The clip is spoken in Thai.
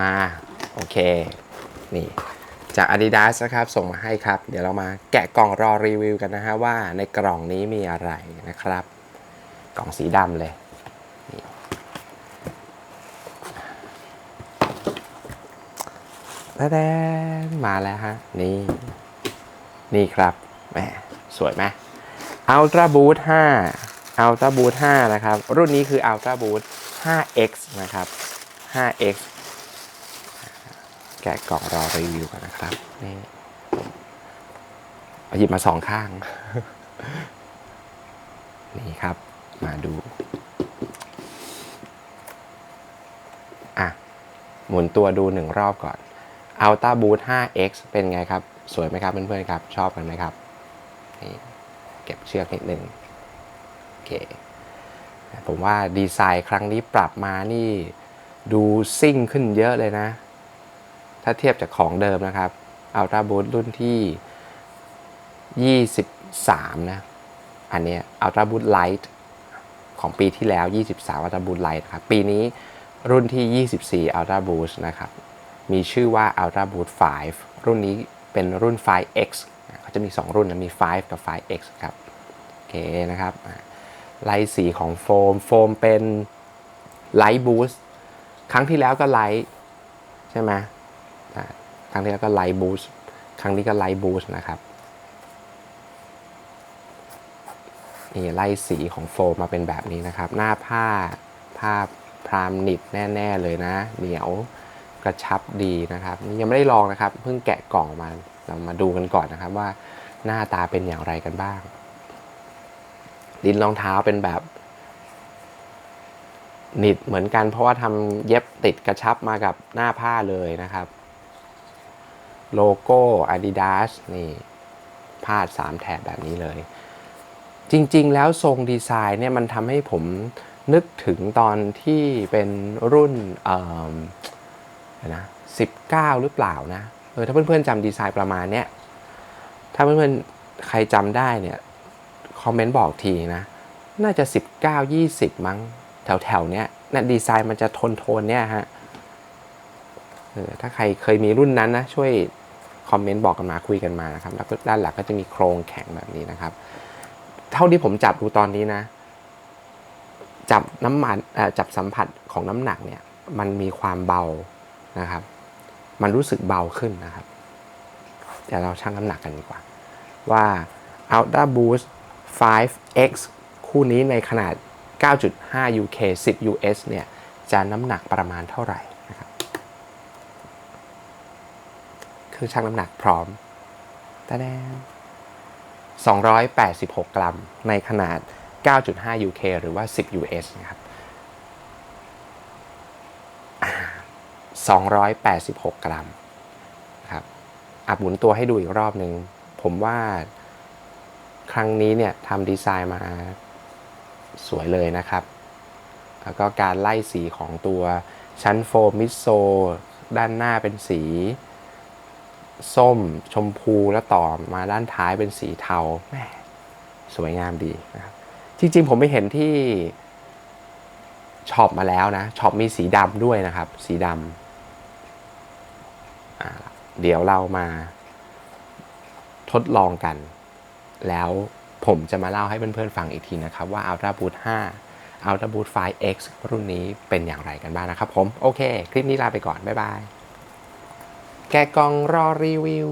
มา โอเค นี่ จาก Adidas นะครับ ส่งมาให้ครับ เดี๋ยวเรามาแกะกล่องรอรีวิวกันนะฮะว่าในกล่องนี้มีอะไรนะครับ กล่องสีดำเลยนี่ตะแดนมาแล้วฮะ นี่ นี่ครับแหมสวยไหม Ultra Boost 5 Ultra Boost 5 นะครับ รุ่นนี้คือ Ultra Boost 5X นะครับ 5X กะกล่องรอรีวิวกันนะครับนี่เอาหยิบมาสองข้าง นี่ครับ มาดู อะ หมุนตัวดูหนึ่งรอบก่อน Ultra Boost 5X เป็นไงครับ สวยไหมครับเพื่อนๆครับ ชอบกันไหมครับ นี่ เก็บเชือกนิดหนึ่งโอเค ผมว่าดีไซน์ครั้งนี้ปรับมานี่ ดูซิ่งขึ้นเยอะเลยนะ ถ้าเทียบจากของเดิมนะครับ Ultra Boost รุ่นที่ 23 นะ อันนี้ย Ultra Boost Light ของปีที่แล้ว 23 Ultra Boost Light ครับ ปีนี้รุ่นที่ 24 Ultra Boost นะครับ มีชื่อว่า Ultra Boost 5 รุ่นนี้เป็นรุ่น 5X เขาจะมี 2 รุ่นนะ มี 5 กับ 5X ครับ โอเคนะครับไลท์สีของโฟม โฟมเป็นไลท์บูสต์ครั้งที่แล้วก็ไลท์ใช่ไหม ครั้งที่แล้วก็ไลท์บูสต์ครั้งนี้ก็ไลท์บูสต์นะครับนี่ไล่สีของโฟมมาเป็นแบบนี้นะครับ หน้าผ้าผ้าพรามหนิบแน่ ๆ เลยนะ เหนียวกระชับดีนะครับยังไม่ได้ลองนะครับ เพิ่งแกะกล่องมาเรามาดูกันก่อนนะครับว่าหน้าตาเป็นอย่างไรกันบ้าง ดินรองเท้าเป็นแบบหนิดเหมือนกันเพราะว่าทำเย็บติดกระชับมากับหน้าผ้าเลยนะครับ โลโก้ Adidas นี่พาดสามแถบแบบนี้เลย จริงๆ แล้วทรงดีไซน์เนี่ยมันทำให้ผมนึกถึงตอนที่เป็นรุ่นเอ่อนะ19หรือเปล่านะเออถ้าเพื่อนๆจำดีไซน์ประมาณเนี้ยถ้าเพื่อนๆใครจำได้เนี่ยคอมเมนต์บอกทีนะ น่าจะ 19 20 มั้ง แถวๆเนี้ยนะดีไซน์มันจะโทนโทนๆเนี่ยฮะเออถ้าใครเคยมีรุ่นนั้นนะ ช่วย คอมเมนต์บอกกันมาคุยกันมานะครับแล้วด้านหลังก็จะมีโครงแข็งแบบนี้นะครับ เท่าที่ผมจับดูตอนนี้นะ จับน้ำมันจับสัมผัสของน้ำหนักเนี่ย มันมีความเบานะครับ มันรู้สึกเบาขึ้นนะครับเดี๋ยวเราชั่งน้ำหนักกันดีกว่า ว่า Ultra Boost 5X คู่นี้ในขนาด 9.5 UK 10 US เนี่ย จะน้ำหนักประมาณเท่าไหร่นะ ครื่องชั่งน้ำหนักพร้อมตาแดง286 กรัม ในขนาด 9.5 UK หรือว่า 10 US นะครับอ่า286 กรัมครับอับหมุนตัวให้ดูอีกรอบหนึ่ง ผมว่าครั้งนี้เนี่ยทำดีไซน์มาสวยเลยนะครับ แล้วก็การไล่สีของตัวชั้นโฟมมิโซ ด้านหน้าเป็นสี ส้มชมพูแล้วต่อมาด้านท้ายเป็นสีเทาแม่สวยงามดีนะครับจริงๆผมไปเห็นที่ช็อปมาแล้วนะช็อปมีสีดำด้วยนะครับ สีดำเดี๋ยวเรามาทดลองกัน แล้วผมจะมาเล่าให้เพื่อนๆฟังอีกทีนะครับ ว่า Ultra Boost 5 Ultra Boost 5X รุ่นนี้เป็นอย่างไรกันบ้างนะครับผม โอเค คลิปนี้ลาไปก่อน บ๊ายบาย แกกองรอรีวิว